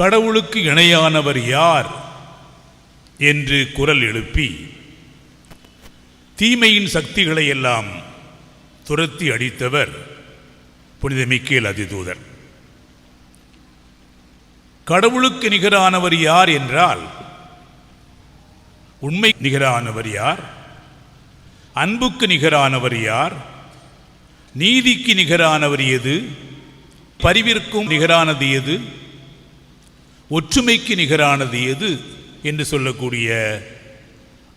கடவுளுக்கு இணையானவர் யார் என்று குரல் எழுப்பி தீமையின் சக்திகளை எல்லாம் துரத்தி அடித்தவர் புனித மிக்கேல் அதிதூதர். கடவுளுக்கு நிகரானவர் யார் என்றால் உண்மை நிகரானவர் யார் அன்புக்கு நிகரானவர் யார் நீதிக்கு நிகரானவர் எது பரிவிற்கும் நிகரானது எது ஒற்றுமைக்கு நிகரானது எது என்று சொல்லக்கூடிய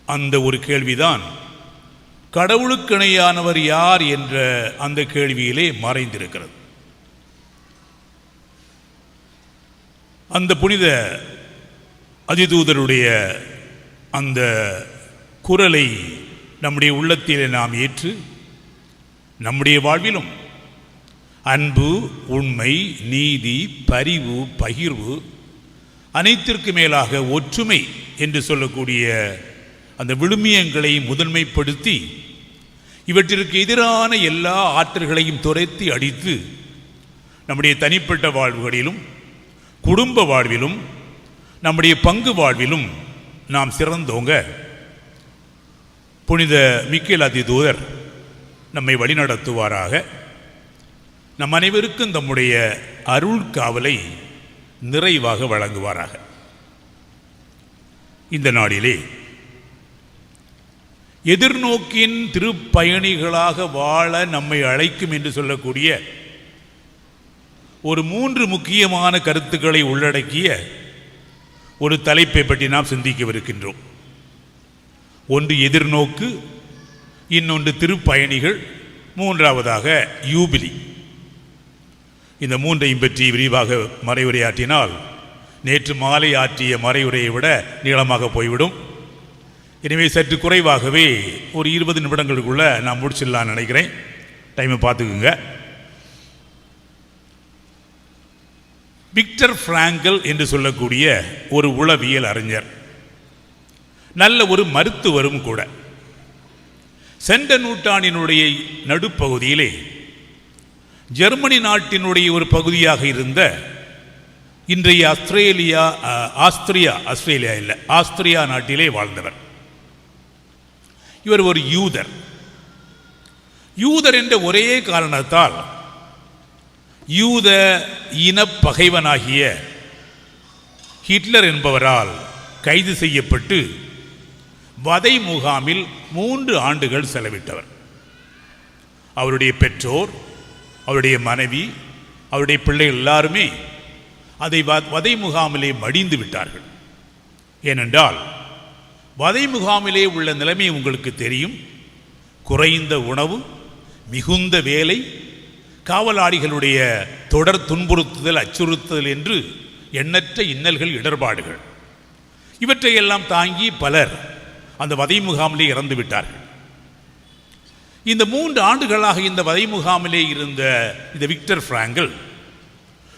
அந்த ஒரு கேள்விதான். கடவுளுக்கிணையானவர் யார் என்ற அந்த கேள்வியிலே மறைந்திருக்கிறது. அந்த புனித அதிதூதருடைய அந்த குரலை நம்முடைய உள்ளத்திலே நாம் ஏற்று நம்முடைய வாழ்விலும் அன்பு உண்மை நீதி பரிவு பகிர்வு அனைத்திற்கு மேலாக ஒற்றுமை என்று சொல்லக்கூடிய அந்த விழுமியங்களை முதன்மைப்படுத்தி இவற்றிற்கு எதிரான எல்லா ஆற்றல்களையும் துரைத்தி அடித்து நம்முடைய தனிப்பட்ட வாழ்வுகளிலும் குடும்ப வாழ்விலும் நம்முடைய பங்கு வாழ்விலும் நாம் சிறந்தோங்க. புனித மிக்கேல் அதிதூதர் நம்மை வழிநடத்துவாராக. நம் அனைவருக்கும் நம்முடைய அருள் காவலை நிறைவாக வழங்குவாராக. இந்த நாளிலே எதிர்நோக்கின் திருப்பயணிகளாக வாழ நம்மை அழைக்கும் என்று சொல்லக்கூடிய ஒரு மூன்று முக்கியமான கருத்துக்களை உள்ளடக்கிய ஒரு தலைப்பை பற்றி நாம் சிந்திக்கவிருக்கின்றோம். ஒன்று எதிர்நோக்கு இன்னொன்று திருப்பயணிகள் மூன்றாவதாக யூபிலி. இந்த மூன்றையும் பற்றி விரிவாக மறைவுரையாற்றினால் நேற்று மாலை ஆற்றிய மறைவுரையை விட நீளமாக போய்விடும். எனவே சற்று குறைவாகவே ஒரு இருபது நிமிடங்களுக்குள்ள நான் முடிச்சிடலாம்னு நினைக்கிறேன். டைமை பார்த்துக்குங்க. விக்டர் ஃப்ராங்கல் என்று சொல்லக்கூடிய ஒரு உளவியல் அறிஞர். நல்ல ஒரு மருத்துவரும் கூட. சென்ற நூற்றாண்டினுடைய நடுப்பகுதியிலே ஜெர்மனி நாட்டினுடைய ஒரு பகுதியாக இருந்த இன்றைய ஆஸ்திரேலியா ஆஸ்திரியா ஆஸ்திரேலியா இல்லை ஆஸ்திரியா நாட்டிலே வாழ்ந்தவர். இவர் ஒரு யூதர். யூதர் என்ற ஒரே காரணத்தால் யூத இன பகைவனாகிய ஹிட்லர் என்பவரால் கைது செய்யப்பட்டு வதை முகாமில் மூன்று ஆண்டுகள் செலவிட்டவர். அவருடைய பெற்றோர் அவருடைய மனைவி அவருடைய பிள்ளைகள் எல்லாருமே அதை வ- வதை முகாமிலே மடிந்து விட்டார்கள். ஏனென்றால் வதை முகாமிலே உள்ள நிலைமை உங்களுக்கு தெரியும். குறைந்த உணவு மிகுந்த வேலை காவலாளிகளுடைய தொடர் துன்புறுத்துதல் அச்சுறுத்துதல் என்று எண்ணற்ற இன்னல்கள் இடர்பாடுகள். இவற்றையெல்லாம் தாங்கி பலர் அந்த வதை முகாமிலே இறந்து விட்டார்கள் இந்த மூன்று ஆண்டுகளாக இந்த வதை முகாமிலே இருந்த இந்த விக்டர் பிராங்கல்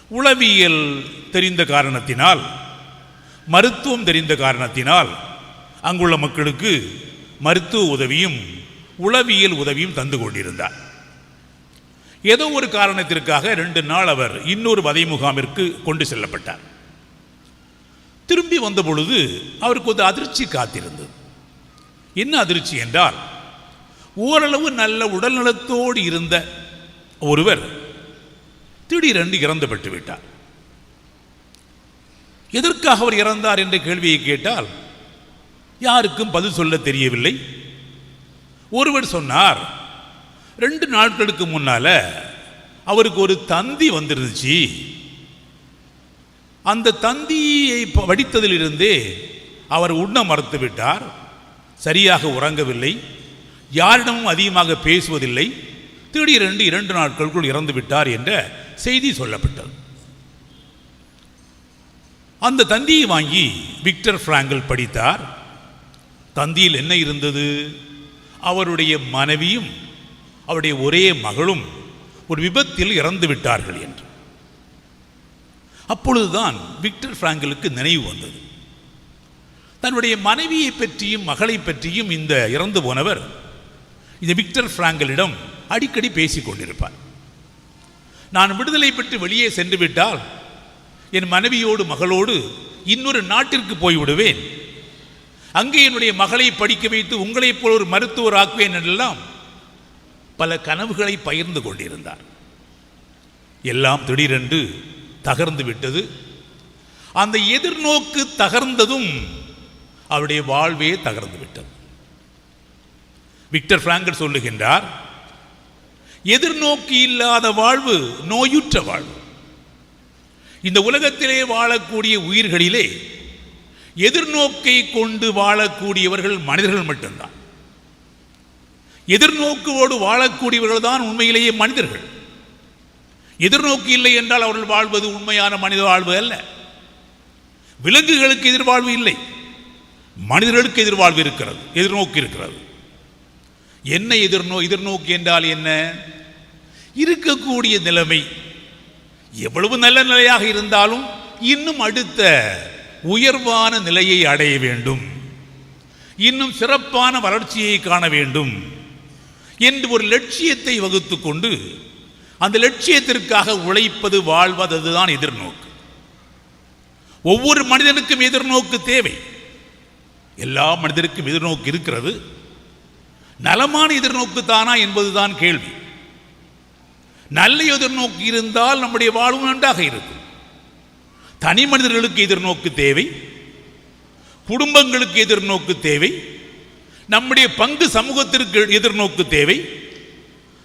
உளவியல் தெரிந்த காரணத்தினால் மருத்துவம் தெரிந்த காரணத்தினால் அங்குள்ள மக்களுக்கு மருத்துவ உதவியும் உளவியல் உதவியும் தந்து கொண்டிருந்தார். ஏதோ ஒரு காரணத்திற்காக ரெண்டு நாள் அவர் இன்னொரு வதை முகாமிற்கு கொண்டு செல்லப்பட்டார். திரும்பி வந்த பொழுது அவருக்கு ஒரு அதிர்ச்சி காத்திருந்தது. என்ன அதிர்ச்சி என்றால் ஓரளவு நல்ல உடல்நலத்தோடு இருந்த ஒருவர் திடீரென்று இறந்து பெற்று விட்டார். எதற்காக அவர் இறந்தார் என்ற கேள்வியை கேட்டால் யாருக்கும் பதில் சொல்ல தெரியவில்லை. ஒருவர் சொன்னார் ரெண்டு நாட்களுக்கு முன்னால அவருக்கு ஒரு தந்தி வந்துருந்துச்சு. அந்த தந்தியை வடித்ததிலிருந்தே அவர் உண்ண மறுத்து விட்டார். சரியாக உறங்கவில்லை. யாரிடமும் அதிகமாக பேசுவதில்லை. திடீரென்று இரண்டு நாட்களுக்குள் இறந்து விட்டார் என்ற செய்தி சொல்லப்பட்டது. அந்த தந்தியை வாங்கி விக்டர் பிராங்கல் படித்தார். தந்தியில் என்ன இருந்தது? அவருடைய மனைவியும் அவருடைய ஒரே மகளும் ஒரு விபத்தில் இறந்து விட்டார்கள் என்று. அப்பொழுதுதான் விக்டர் பிராங்கலுக்கு நினைவு வந்தது. தன்னுடைய மனைவியை பற்றியும் மகளை பற்றியும் இந்த இறந்து போனவர் இந்த விக்டர் பிராங்கலிடம் அடிக்கடி பேசிக் கொண்டிருப்பார். நான் விடுதலை பெற்று வெளியே சென்று விட்டால் என் மனைவியோடு மகளோடு இன்னொரு நாட்டிற்கு போய்விடுவேன் அங்கே என்னுடைய மகளை படிக்க வைத்து உங்களைப் போல் ஒரு மருத்துவர் ஆக்குவேன் என்றெல்லாம் பல கனவுகளை பகிர்ந்து கொண்டிருந்தார். எல்லாம் திடீரென்று தகர்ந்து விட்டது. அந்த எதிர்நோக்கு தகர்ந்ததும் அவருடைய வாழ்வே தகர்ந்து விட்டது. விக்டர் பிராங்கர் சொல்லுகின்றார் எதிர்நோக்கி இல்லாத வாழ்வு நோயுற்ற வாழ்வு. இந்த உலகத்திலே வாழக்கூடிய உயிர்களிலே எதிர்நோக்கை கொண்டு வாழக்கூடியவர்கள் மனிதர்கள் மட்டும்தான். எதிர்நோக்கோடு வாழக்கூடியவர்கள் தான் உண்மையிலேயே மனிதர்கள். எதிர்நோக்கு இல்லை என்றால் அவர்கள் வாழ்வது உண்மையான மனித வாழ்வு அல்ல. விலங்குகளுக்கு எதிர்வாழ்வு இல்லை. மனிதர்களுக்கு எதிர்வாழ்வு இருக்கிறது எதிர்நோக்கு இருக்கிறது. என்ன எதிர்நோ எதிர்நோக்கு என்றால் என்ன? இருக்கக்கூடிய நிலைமை. எவ்வளவு நல்ல நிலையாக இருந்தாலும் இன்னும் அடுத்த உயர்வான நிலையை அடைய வேண்டும். இன்னும் சிறப்பான வளர்ச்சியை காண வேண்டும் என்று ஒரு லட்சியத்தை வகுத்து கொண்டு அந்த லட்சியத்திற்காக உழைப்பது வாழ்வது அதுதான் எதிர்நோக்கு. ஒவ்வொரு மனிதனுக்கும் எதிர்நோக்கு தேவை. எல்லா மனிதருக்கும் எதிர்நோக்கு இருக்கிறது. நலமான எதிர்நோக்கு தானா என்பதுதான் கேள்வி. நல்ல எதிர்நோக்கு இருந்தால் நம்முடைய வாழ்வு நன்றாக இருக்கும். தனி மனிதர்களுக்கு எதிர்நோக்கு தேவை. குடும்பங்களுக்கு எதிர்நோக்கு தேவை. நம்முடைய பங்கு சமூகத்திற்கு எதிர்நோக்கு தேவை.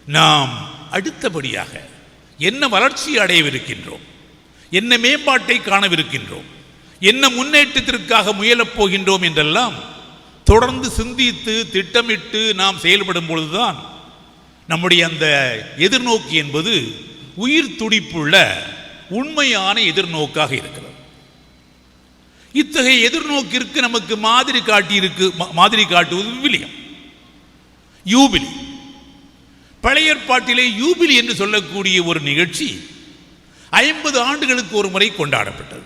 நாம் அடுத்தபடியாக என்ன வளர்ச்சி அடையவிருக்கின்றோம்? என்ன மேம்பாட்டை காணவிருக்கின்றோம்? என்ன முன்னேற்றத்திற்காக முயலப் போகின்றோம் என்றெல்லாம் தொடர்ந்து சிந்தித்து திட்டமிட்டு நாம் செயல்படும் பொழுதுதான் நம்முடைய அந்த எதிர்நோக்கு என்பது உயிர் துடிப்புள்ள உண்மையான எதிர்நோக்காக இருக்கிறது. இத்தகைய எதிர்நோக்கிற்கு நமக்கு மாதிரி காட்டியிருக்கு மா- மாதிரி காட்டுவது விவிலியம். யூபிலி. பழைய ஏற்பாட்டிலே யூபிலி என்று சொல்லக்கூடிய ஒரு நிகழ்ச்சி ஐம்பது ஆண்டுகளுக்கு ஒரு முறை கொண்டாடப்பட்டது.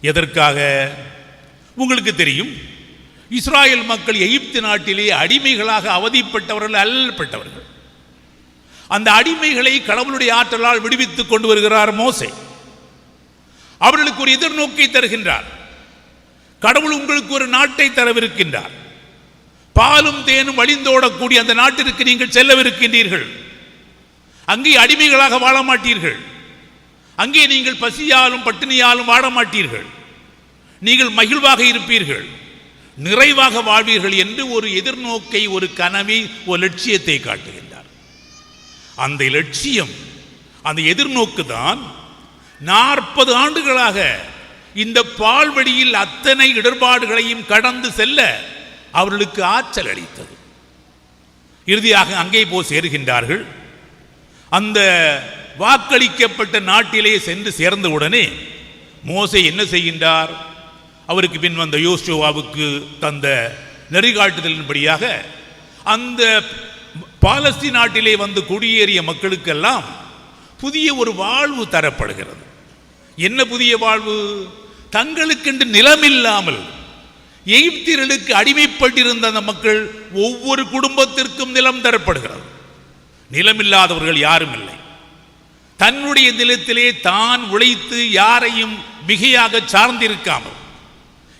எதற்காக? உங்களுக்கு தெரியும். இஸ்ராயேல் மக்கள் எகிப்து நாட்டிலே அடிமைகளாக அவதிப்பட்டவர்கள் அல்லப்பட்டவர்கள். அந்த அடிமைகளை கடவுளுடைய ஆற்றலால் விடுவித்துக் கொண்டு வருகிறார் மோசே. அவர்களுக்கு ஒரு எதிர்நோக்கை தருகின்றார். கடவுள் உங்களுக்கு ஒரு நாட்டை தரவிருக்கின்றார். பாலும் தேனும் வழிந்தோடக்கூடிய அந்த நாட்டிற்கு நீங்கள் செல்லவிருக்கின்றீர்கள். அங்கே அடிமைகளாக வாழ மாட்டீர்கள் அங்கே நீங்கள் பசியாலும் பட்டினியாலும் வாழ மாட்டீர்கள் நீங்கள் மகிழ்வாக இருப்பீர்கள். நிறைவாக வாழ்வீர்கள் என்று ஒரு எதிர்நோக்கை ஒரு கனவை ஒரு லட்சியத்தை காட்டுகின்றார். அந்த லட்சியம் அந்த எதிர்நோக்கு தான் நாற்பது ஆண்டுகளாக இந்த பால்வழியில் அத்தனை இடர்பாடுகளையும் கடந்து செல்ல அவர்களுக்கு ஆற்றல் அளித்தது. இறுதியாக அங்கே போ சேருகின்றார்கள். அந்த வாக்களிக்கப்பட்ட நாட்டிலே சென்று சேர்ந்தவுடனே மோசை என்ன செய்கின்றார்? அவருக்கு பின் வந்த யோசுவாவுக்கு தந்த நெறிகாட்டுதலின்படியாக அந்த பாலஸ்தீன் நாட்டிலே வந்து குடியேறிய மக்களுக்கெல்லாம் புதிய ஒரு வாழ்வு தரப்படுகிறது. என்ன புதிய வாழ்வு? தங்களுக்கென்று நிலமில்லாமல் எகிப்தியர்களுக்கு அடிமைப்பட்டிருந்த அந்த மக்கள் ஒவ்வொரு குடும்பத்திற்கும் நிலம் தரப்படுகிறது. நிலமில்லாதவர்கள் யாரும் இல்லை. தன்னுடைய நிலத்திலே தான் உழைத்து யாரையும் மிகையாக சார்ந்திருக்காமல்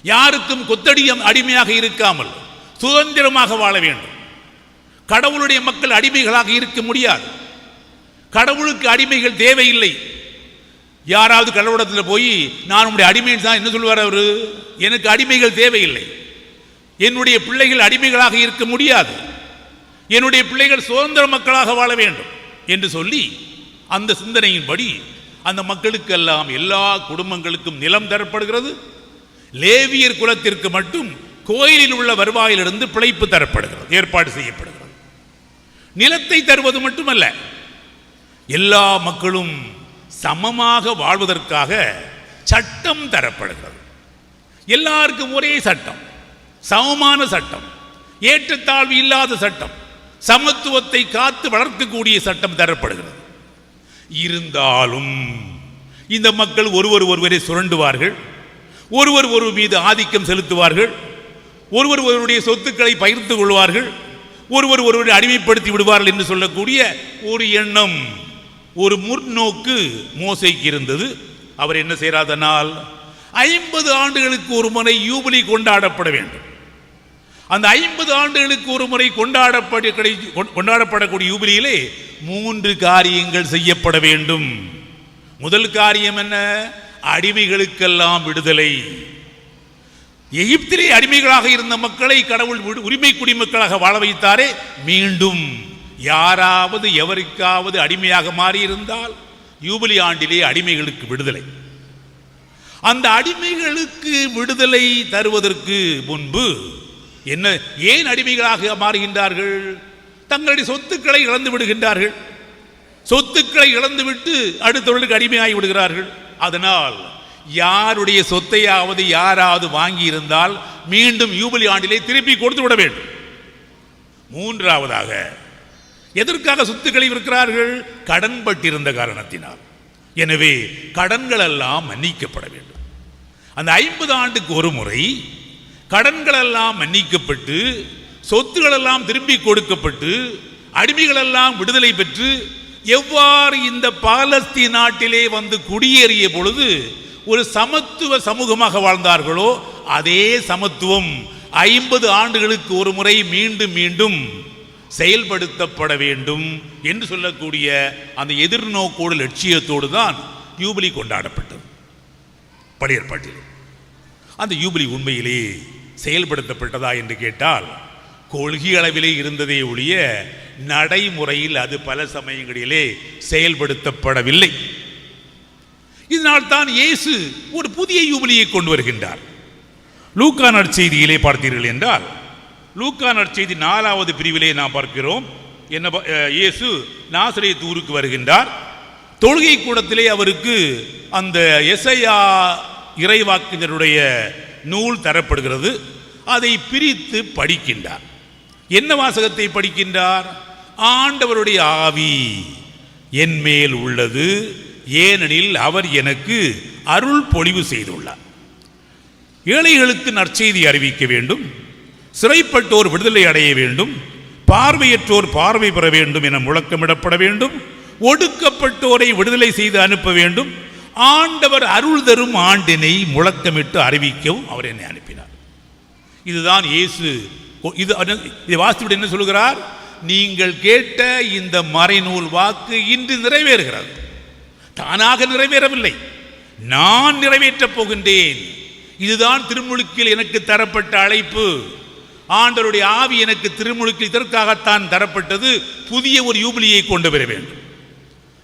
யாருக்கும் கொத்தடியம் அடிமையாக இருக்காமல் சுதந்திரமாக வாழ வேண்டும். கடவுளுடைய மக்கள் அடிமைகளாக இருக்க முடியாது. கடவுளுக்கு அடிமைகள் தேவையில்லை. யாராவது கடவுளத்தில் போய் நான் உடைய அடிமைன்னு தான் என்ன சொல்லுவார் அவரு? எனக்கு அடிமைகள் தேவையில்லை. என்னுடைய பிள்ளைகள் அடிமைகளாக இருக்க முடியாது. என்னுடைய பிள்ளைகள் சுதந்திர மக்களாக வாழ வேண்டும். என்று சொல்லி அந்த சிந்தனையின்படி அந்த மக்களுக்கெல்லாம் எல்லா குடும்பங்களுக்கும் நிலம் தரப்படுகிறது. லேவியர் குலத்திற்கு மட்டும் கோயிலில் உள்ள வருவாயிலிருந்து பிழைப்பு தரப்படுகிறது ஏற்பாடு செய்யப்படுகிறது. நிலத்தை தருவது மட்டுமல்ல எல்லா மக்களும் சமமாக வாழ்வதற்காக சட்டம் தரப்படுகிறது. எல்லாருக்கும் ஒரே சட்டம் சமமான சட்டம் ஏற்றத்தாழ்வு இல்லாத சட்டம் சமத்துவத்தை காத்து வளர்க்கக்கூடிய சட்டம் தரப்படுகிறது. இருந்தாலும் இந்த மக்கள் ஒருவர் ஒருவரை சுரண்டுவார்கள் ஒருவர் ஒருவர் மீது ஆதிக்கம் செலுத்துவார்கள். ஒருவர் ஒருவருடைய சொத்துக்களை பகிர்ந்து கொள்வார்கள். ஒருவர் ஒருவரை அடிமைப்படுத்தி விடுவார்கள் என்று சொல்லக்கூடிய ஒரு எண்ணம் ஒரு முன்னோக்கு மோசைக்கு இருந்தது. அவர் என்ன செய்கிறாதனால் ஐம்பது ஆண்டுகளுக்கு ஒரு முறை யூபிலி கொண்டாடப்பட வேண்டும். அந்த ஐம்பது ஆண்டுகளுக்கு ஒரு முறை கொண்டாடப்பட கொண்டாடப்படக்கூடிய யூபிலியிலே மூன்று காரியங்கள் செய்யப்பட வேண்டும். முதல் காரியம் என்ன? அடிமைகளுக்கெல்லாம் விடுதலை. எகிப்திலே அடிமைகளாக இருந்த மக்களை கடவுள் விடு- உரிமை குடிமக்களாக வாழ வைத்தாரே மீண்டும் யாராவது எவருக்காவது அடிமையாக மாறியிருந்தால் யூபிலி ஆண்டிலே அடிமைகளுக்கு விடுதலை. அந்த அடிமைகளுக்கு விடுதலை தருவதற்கு முன்பு என்ன ஏன் அடிமைகளாக மாறுகின்றார்கள்? தங்களுடைய சொத்துக்களை இழந்து விடுகின்றார்கள். சொத்துக்களை இழந்துவிட்டு அடுத்தவர்களுக்கு அடிமையாகி விடுகிறார்கள். அதனால் யாருடைய சொத்தையாவது யாராவது வாங்கி இருந்தால் மீண்டும் யூபிலி ஆண்டிலே திருப்பி கொடுத்து விட வேண்டும். மூன்றாவதாக எதற்காக சொத்துக்களை விற்கிறார்கள்? கடன் பட்டிருந்த காரணத்தினால். எனவே கடன்கள் எல்லாம் மன்னிக்கப்பட வேண்டும். அந்த ஐம்பது ஆண்டுக்கு ஒரு முறை கடன்கள் எல்லாம் மன்னிக்கப்பட்டு சொத்துக்கள் எல்லாம் திரும்பி கொடுக்கப்பட்டு அடிமைகளெல்லாம் விடுதலை பெற்று எவ்வாறு இந்த பாலஸ்தீன் நாட்டிலே வந்து குடியேறிய பொழுது ஒரு சமத்துவ சமூகமாக வாழ்ந்தார்களோ அதே சமத்துவம் ஐம்பது ஆண்டுகளுக்கு ஒரு முறை மீண்டும் மீண்டும் செயல்படுத்தப்பட வேண்டும் என்று சொல்லக்கூடிய அந்த எதிர்நோக்கோடு லட்சியத்தோடு தான் யூபிலி கொண்டாடப்பட்டது. பழையற்பாட்டில் அந்த யூபிலி உண்மையிலே செயல்படுத்தப்பட்டதா என்று கேட்டால் கொள்கை அளவிலே இருந்ததே ஒழிய நடைமுறையில் அது பல சமயங்களிலே செயல்படுத்தப்படவில்லை. இதனால் தான் இயேசு ஒரு புதிய யூபிலியை கொண்டு வருகின்றார். லூக்கா நற்செய்தியிலே பார்த்தீர்கள் என்றால் லூக்கா நற்செய்தி நாலாவது பிரிவிலே நாம் பார்க்கிறோம். என்ன இயேசு நாசிரிய ஊருக்கு வருகின்றார். தொழுகை கூடத்திலே அவருக்கு அந்த எசையா இறைவாக்கினருடைய நூல் தரப்படுகிறது. அதை பிரித்து படிக்கின்றார். என்ன வாசகத்தை படிக்கின்றார்? ஆண்டவருடைய ஆவி என் மேல் உள்ளது ஏனெனில் அவர் எனக்கு அருள் பொழிவு செய்துள்ளார். ஏழைகளுக்கு நற்செய்தி அறிவிக்க வேண்டும் சிறைப்பட்டோர் விடுதலை அடைய வேண்டும் பார்வையற்றோர் பார்வை பெற வேண்டும் என முழக்கமிடப்பட வேண்டும் ஒடுக்கப்பட்டோரை விடுதலை செய்து அனுப்ப வேண்டும் ஆண்டவர் அருள் தரும் ஆண்டினை முழக்கமிட்டு அறிவிக்கவும் அவர் என்னை அனுப்பினார். இதுதான் இயேசு இது இதை வாசித்துவிட்டு என்ன சொல்கிறார் நீங்கள் கேட்ட இந்த மறைநூல் வாக்கு இன்று நிறைவேறுகிறது. தானாக நிறைவேறவில்லை. நான் நிறைவேற்றப் போகின்றேன். இதுதான் திருமுழுக்கில் எனக்கு தரப்பட்ட அழைப்பு. ஆண்டவருடைய ஆவி எனக்கு திருமுழுக்கில் இதற்காகத்தான் தரப்பட்டது. புதிய ஒரு யூபிலியை கொண்டு வர வேண்டும்.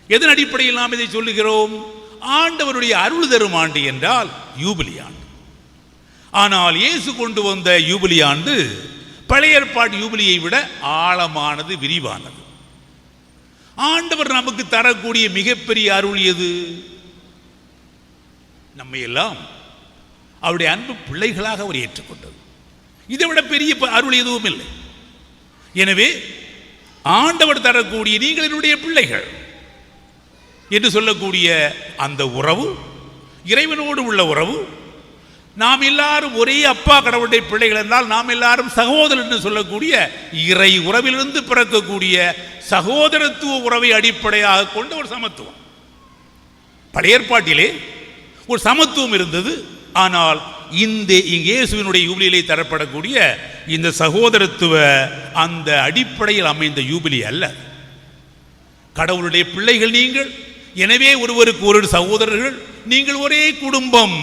எதன் அடிப்படையில் நாம் இதை சொல்லுகிறோம்? ஆண்டவருடைய அருள் தரும் ஆண்டு என்றால் யூபிலி ஆண்டு ஆனால் இயேசு கொண்டு வந்த யூபிலி ஆண்டு பழைய ஏற்பாடு யூபிலியை விட ஆழமானது விரிவானது. ஆண்டவர் நமக்கு தரக்கூடிய மிகப்பெரிய அருள் எது? நம்மை எல்லாம் அவருடைய அன்பு பிள்ளைகளாக அவர் ஏற்றுக்கொண்டது. இதை விட பெரிய ப- அருள் எதுவும் இல்லை. எனவே ஆண்டவர் தரக்கூடிய நீங்கள் என்னுடைய பிள்ளைகள் என்று சொல்லக்கூடிய அந்த உறவு இறைவனோடு உள்ள உறவு நாம் எல்லாரும் ஒரே அப்பா கடவுளுடைய பிள்ளைகள் என்றால் நாம் எல்லாரும் சகோதரர் என்று சொல்லக்கூடிய இறை உறவிலிருந்து பிறக்கக்கூடிய சகோதரத்துவ உறவை அடிப்படையாக கொண்ட ஒரு சமத்துவம். பழைய ஏற்பாட்டிலே ஒரு சமத்துவம் இருந்தது. ஆனால் இந்த இயேசுவினுடைய யூபிலியிலே தரப்படக்கூடிய இந்த சகோதரத்துவ அந்த அடிப்படையில் அமைந்த யூபிலி அல்ல. கடவுளுடைய பிள்ளைகள் நீங்கள் எனவே ஒருவருக்கு ஒரு சகோதரர்கள் நீங்கள் ஒரே குடும்பம்.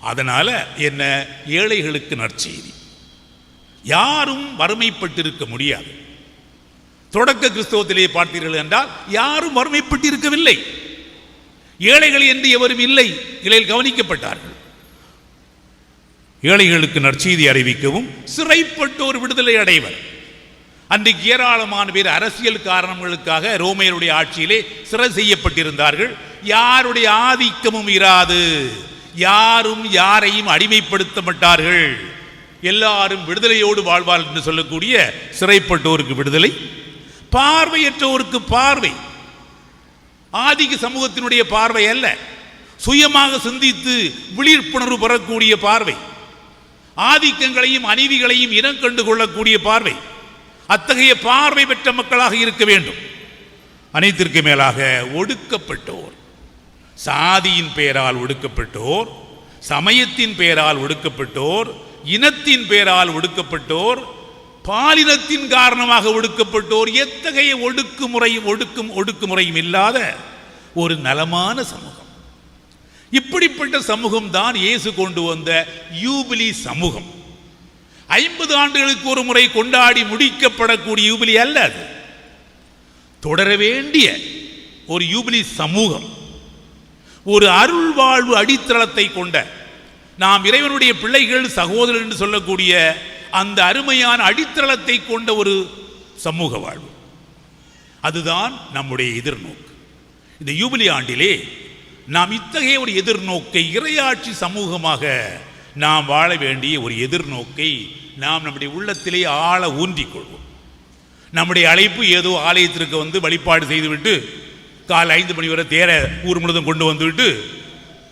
அதனால என்ன? ஏழைகளுக்கு நற்செய்தி. யாரும் வறுமைப்பட்டிருக்க முடியாது. தொடக்க கிறிஸ்தவத்திலே பார்த்தீர்கள் என்றால் யாரும் வறுமைப்பட்டிருக்கவில்லை. ஏழைகள் என்று எவரும் இல்லை இலையில் கவனிக்கப்பட்டார்கள். ஏழைகளுக்கு நற்செய்தி அறிவிக்கவும் சிறைப்பட்டோர் விடுதலை அடைவர். அன்றைக்கு ஏராளமான பேர் அரசியல் காரணங்களுக்காக ரோமையருடைய ஆட்சியிலே சிறை செய்யப்பட்டிருந்தார்கள். யாருடைய ஆதிக்கமும் இராது. யாரும் யாரையும் அடிமைப்படுத்த மாட்டார்கள். எல்லாரும் விடுதலையோடு வாழ்வார் என்று சொல்லக்கூடிய சிறைப்பட்டோருக்கு விடுதலை பார்வையற்றோருக்கு பார்வை. ஆதிக்க சமூகத்தினுடைய பார்வை அல்ல. சுயமாக சிந்தித்து விழிப்புணர்வு பெறக்கூடிய பார்வை. ஆதிக்கங்களையும் அநீதிகளையும் இனம் கண்டு கொள்ளக்கூடிய பார்வை. அத்தகைய பார்வை பெற்ற மக்களாக இருக்க வேண்டும். அனைத்திற்கு மேலாக ஒடுக்கப்பட்டோர். சாதியின் பெயரால் ஒடுக்கப்பட்டோர் சமயத்தின் பெயரால் ஒடுக்கப்பட்டோர் இனத்தின் பெயரால் ஒடுக்கப்பட்டோர் பாலினத்தின் காரணமாக ஒடுக்கப்பட்டோர் எத்தகைய ஒடுக்குமுறையும் ஒடுக்கும் ஒடுக்குமுறையும் இல்லாத ஒரு நலமான சமூகம். இப்படிப்பட்ட சமூகம் தான் இயேசு கொண்டு வந்த யூபிலி சமூகம். ஐம்பது ஆண்டுகளுக்கு ஒரு முறை கொண்டாடி முடிக்கப்படக்கூடிய யூபிலி அல்ல அது. தொடர வேண்டிய ஒரு யூபிலி சமூகம். ஒரு அருள் வாழ்வு அடித்தளத்தை கொண்ட நாம் இறைவனுடைய பிள்ளைகள் சகோதரர் என்று சொல்லக்கூடிய அந்த அருமையான அடித்தளத்தை கொண்ட ஒரு சமூக வாழ்வு. அதுதான் நம்முடைய எதிர்நோக்கு. இந்த யூபிலி ஆண்டிலே நாம் இத்தகைய ஒரு எதிர்நோக்கை இறையாட்சி சமூகமாக நாம் வாழ வேண்டிய ஒரு எதிர்நோக்கை நாம் நம்முடைய உள்ளத்திலே ஆழ ஊன்றிக் கொள்வோம். நம்முடைய அழைப்பு ஏதோ ஆலயத்திற்கு வந்து வழிபாடு செய்துவிட்டு காலை ஐந்து மணி வரை தேரை ஊர் முழுதும் கொண்டு வந்துவிட்டு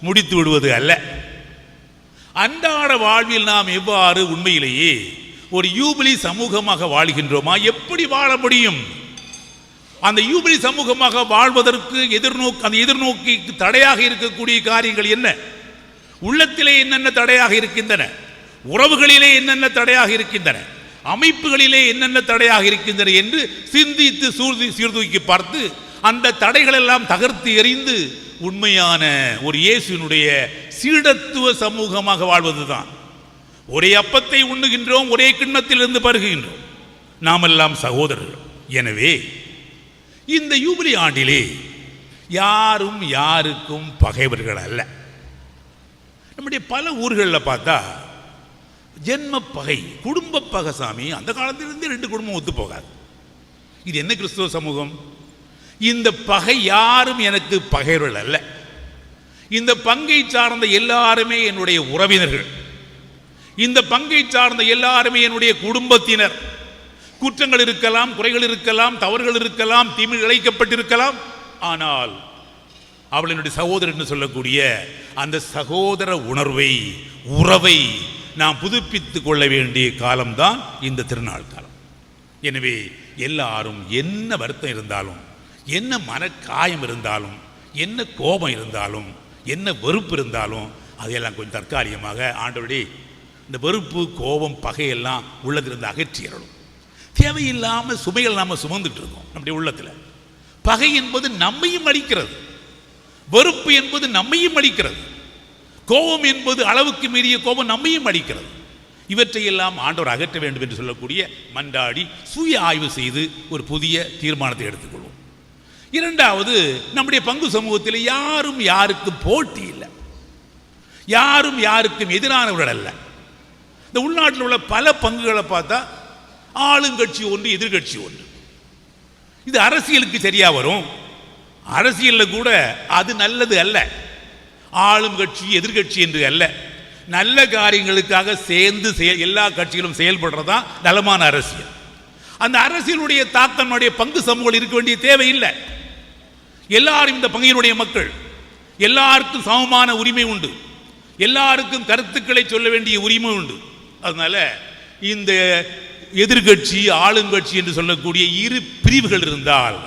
முடித்து விடுவது அல்ல. அன்றாட வாழ்வில் நாம் எவ்வாறு உண்மையிலேயே ஒரு யூபிலி சமூகமாக வாழ்கின்றோமா? எப்படி வாழ முடியும்? அந்த யூபிலி சமூகமாக வாழ்வதற்கு எதிர்நோக்கு அந்த எதிர்நோக்கி தடையாக இருக்கக்கூடிய காரியங்கள் என்ன? உள்ளத்திலே என்னென்ன தடையாக இருக்கின்றன? உறவுகளிலே என்னென்ன தடையாக இருக்கின்றன? அமைப்புகளிலே என்னென்ன தடையாக இருக்கின்றன என்று சிந்தித்து சூழ்தி சீர்தூக்கி பார்த்து அந்த தடைகள் எல்லாம் தகர்த்து எறிந்து உண்மையான ஒரு இயேசுவினுடைய சீடத்துவ சமூகமாக வாழ்வதுதான். ஒரே அப்பத்தை உண்ணுகின்றோம் ஒரே கிண்ணத்திலிருந்து பருகுகின்றோம். நாமெல்லாம் சகோதரர்கள். எனவே இந்த யூபிலி ஆண்டிலே யாரும் யாருக்கும் பகைவர்கள் அல்ல. நம்முடைய பல ஊர்களில் பார்த்தா ஜென்ம பகை குடும்ப பகை சாமி அந்த காலத்திலிருந்து ரெண்டு குடும்பம் ஒத்து போகாது. இது என்ன கிறிஸ்துவ சமூகம்? இந்த பகை யாரும் எனக்கு பகைவர்கள் அல்ல. இந்த பங்கை சார்ந்த எல்லாருமே என்னுடைய உறவினர்கள். இந்த பங்கை சார்ந்த எல்லாருமே என்னுடைய குடும்பத்தினர். குற்றங்கள் இருக்கலாம் குறைகள் இருக்கலாம் தவறுகள் இருக்கலாம் தீமை இழைக்கப்பட்டிருக்கலாம். ஆனால் அவள் என்னுடைய சகோதரர் என்று சொல்லக்கூடிய அந்த சகோதர உணர்வை உறவை நாம் புதுப்பித்துக் கொள்ள வேண்டிய காலம்தான் இந்த திருநாள் காலம். எனவே எல்லாரும் என்ன வருத்தம் இருந்தாலும் என்ன மனக்காயம் இருந்தாலும் என்ன கோபம் இருந்தாலும் என்ன வெறுப்பு இருந்தாலும் அதையெல்லாம் கொஞ்சம் தற்காலிகமாக ஆண்டோடி இந்த வெறுப்பு கோபம் பகையெல்லாம் உள்ளத்திலிருந்து அகற்றிடணும் தேவையில்லாமல் சுமைகள் நாம் சுமந்துட்டு இருக்கோம் நம்முடைய உள்ளத்தில். பகை என்பது நம்மையும் அடிக்கிறது வெறுப்பு என்பது நம்மையும் அடிக்கிறது கோபம் என்பது அளவுக்கு மீறிய கோபம் நம்மையும் அடிக்கிறது இவற்றையெல்லாம் ஆண்டவர் அகற்ற வேண்டும் என்று சொல்லக்கூடிய மண்டாடி சுய ஆய்வு செய்து ஒரு புதிய தீர்மானத்தை எடுத்துக்கொள்வோம். இரண்டாவது நம்முடைய பங்கு சமூகத்தில் யாரும் யாருக்கும் போட்டி இல்லை. யாரும் யாருக்கும் எதிரானவர்கள் அல்ல. இந்த உள்நாட்டில் உள்ள பல பங்குகளை பார்த்தா ஆளுங்கட்சி ஒன்று எதிர்கட்சி ஒன்று. இது அரசியலுக்கு சரியா வரும். அரசியலில் கூட அது நல்லது அல்ல. ஆளும் கட்சி எதிர்கட்சி என்று அல்ல. நல்ல காரியங்களுக்காக சேர்ந்து செயல் எல்லா கட்சிகளும் செயல்படுறதா நலமான அரசியல். அந்த அரசியலுடைய தாக்கனுடைய பங்கு சமூகம் இருக்க வேண்டிய தேவையில்லை. எல்லாரும் இந்த பங்கினுடைய மக்கள் எல்லாருக்கும் சமமான உரிமை உண்டு. எல்லாருக்கும் கருத்துக்களை சொல்ல வேண்டிய உரிமை உண்டு. அதனால இந்த எதிர்கட்சி ஆளுங்கட்சி என்று சொல்லக்கூடிய இரு பிரிவுகள் இருந்தால்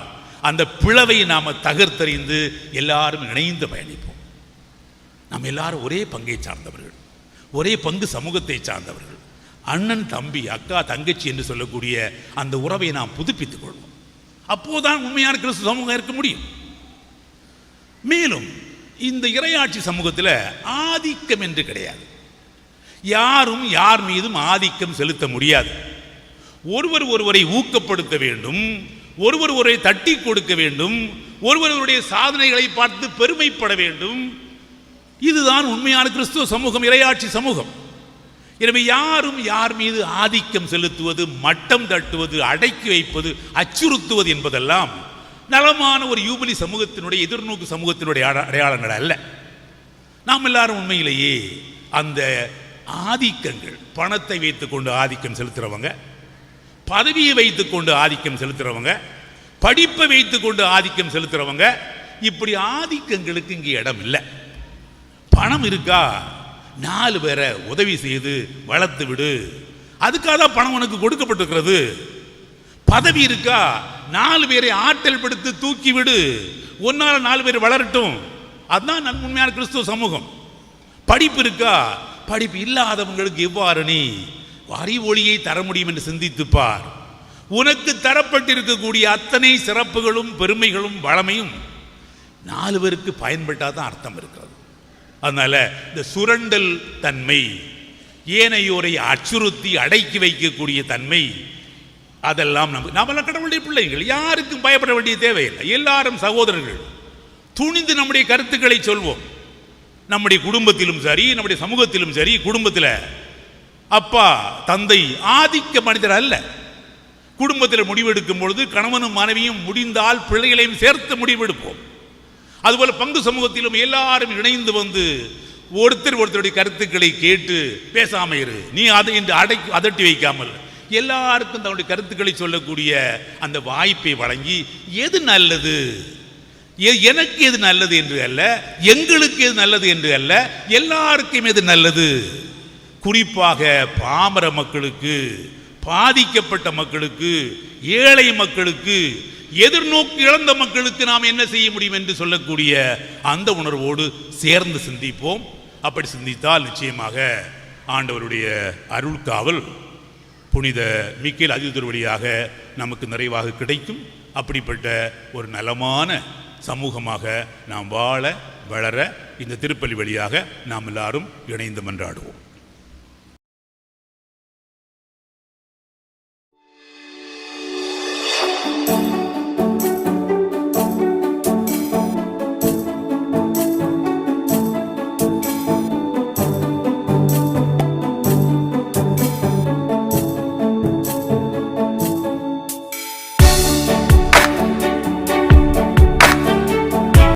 அந்த பிளவை நாம் தகர்த்தறிந்து எல்லாரும் இணைந்து பயணிப்போம். நாம் எல்லாரும் ஒரே பங்கை சார்ந்தவர்கள் ஒரே பங்கு சமூகத்தை சார்ந்தவர்கள். அண்ணன் தம்பி அக்கா தங்கச்சி என்று சொல்லக்கூடிய அந்த உறவை நாம் புதுப்பித்துக் கொள்வோம். அப்போதான் உண்மையான கிறிஸ்து சமூகம் இருக்க முடியும். மேலும் இந்த இறையாட்சி சமூகத்தில் ஆதிக்கம் என்று கிடையாது. யாரும் யார் மீதும் ஆதிக்கம் செலுத்த முடியாது. ஒருவர் ஒருவரை ஊக்கப்படுத்த வேண்டும் ஒருவர் ஒருவரை தட்டி கொடுக்க வேண்டும் ஒருவருடைய சாதனைகளை பார்த்து பெருமைப்பட வேண்டும். இதுதான் உண்மையான கிறிஸ்துவ சமூகம் இறையாட்சி சமூகம். எனவே யாரும் யார் மீது ஆதிக்கம் செலுத்துவது மட்டம் தட்டுவது அடக்கி வைப்பது அச்சுறுத்துவது என்பதெல்லாம் நலமான ஒரு யூபிலி சமூகத்தினுடைய எதிர்நோக்கு சமூகத்தினுடைய அடையாளங்கள் அல்ல. நாம் எல்லாரும் உண்மையிலேயே அந்த ஆதிக்கங்கள் பணத்தை வைத்துக்கொண்டு ஆதிக்கம் செலுத்துறவங்க பதவியை வைத்துக்கொண்டு ஆதிக்கம் செலுத்துகிறவங்க படிப்பை வைத்துக்கொண்டு ஆதிக்கம் செலுத்துகிறவங்க இப்படி ஆதிக்கங்களுக்கு இங்கே இடம் இல்லை பணம் இருக்கா? நாலு பேரை உதவி செய்து வளர்த்து விடு. அதுக்காக தான் பணம் உனக்கு கொடுக்கப்பட்டிருக்கிறது. பதவி இருக்கா? நாலு பேரை ஆற்றல் படுத்து தூக்கி விடு. ஒன்னால நாலு பேர் வளரட்டும். அதுதான் நன் உண்மையான கிறிஸ்துவ சமூகம். படிப்பு இருக்கா? படிப்பு இல்லாதவங்களுக்கு எவ்வாறு நீ அறிவொளியை தர முடியும் என்று சிந்தித்துப்பார். உனக்கு தரப்பட்டிருக்கக்கூடிய அத்தனை சிறப்புகளும் பெருமைகளும் வளமையும் நாலு பேருக்கு பயன்பட்டால் தான் அர்த்தம் இருக்கிறது. அதனால் இந்த சுரண்டல் தன்மை ஏனையோரை அச்சுறுத்தி அடக்கி வைக்கக்கூடிய தன்மை அதெல்லாம் நம்ம நாமெல்லாம் கடவுளுடைய பிள்ளைகள் யாருக்கும் பயப்பட வேண்டிய தேவையில்லை. எல்லாரும் சகோதரர்கள். துணிந்து நம்முடைய கருத்துக்களை சொல்வோம். நம்முடைய குடும்பத்திலும் சரி நம்முடைய சமூகத்திலும் சரி குடும்பத்தில் அப்பா தந்தை ஆதிக்க மனிதர் அல்ல. குடும்பத்தில் முடிவெடுக்கும் பொழுது கணவனும் மனைவியும் முடிந்தால் பிள்ளைகளையும் சேர்த்து முடிவெடுப்போம். அதுபோல பங்கு சமூகத்திலும் எல்லாரும் இணைந்து வந்து ஒருத்தர் ஒருத்தருடைய கருத்துக்களை கேட்டு பேசாமல் இரு. நீ அதை என்று அடை அதட்டி வைக்காமல் எல்லாருக்கும் தன்னுடைய கருத்துக்களை சொல்லக்கூடிய அந்த வாய்ப்பை வழங்கி எது நல்லது? எ- எனக்கு எது நல்லது என்று அல்ல எங்களுக்கு எது நல்லது என்று அல்ல எல்லாருக்கும் எது நல்லது? குறிப்பாக பாமர மக்களுக்கு பாதிக்கப்பட்ட மக்களுக்கு ஏழை மக்களுக்கு எதிர்நோக்கு இழந்த மக்களுக்கு நாம் என்ன செய்ய முடியும் என்று சொல்லக்கூடிய அந்த உணர்வோடு சேர்ந்து சிந்திப்போம். அப்படி சிந்தித்தால் நிச்சயமாக ஆண்டவருடைய அருள் காவல் புனித மிக்கேல் அதிபர் வழியாக நமக்கு நிறைவாக கிடைக்கும். அப்படிப்பட்ட ஒரு நலமான சமூகமாக நாம் வாழ வளர இந்த திருப்பலி வழியாக நாம் எல்லாரும் இணைந்து மன்றாடுவோம்.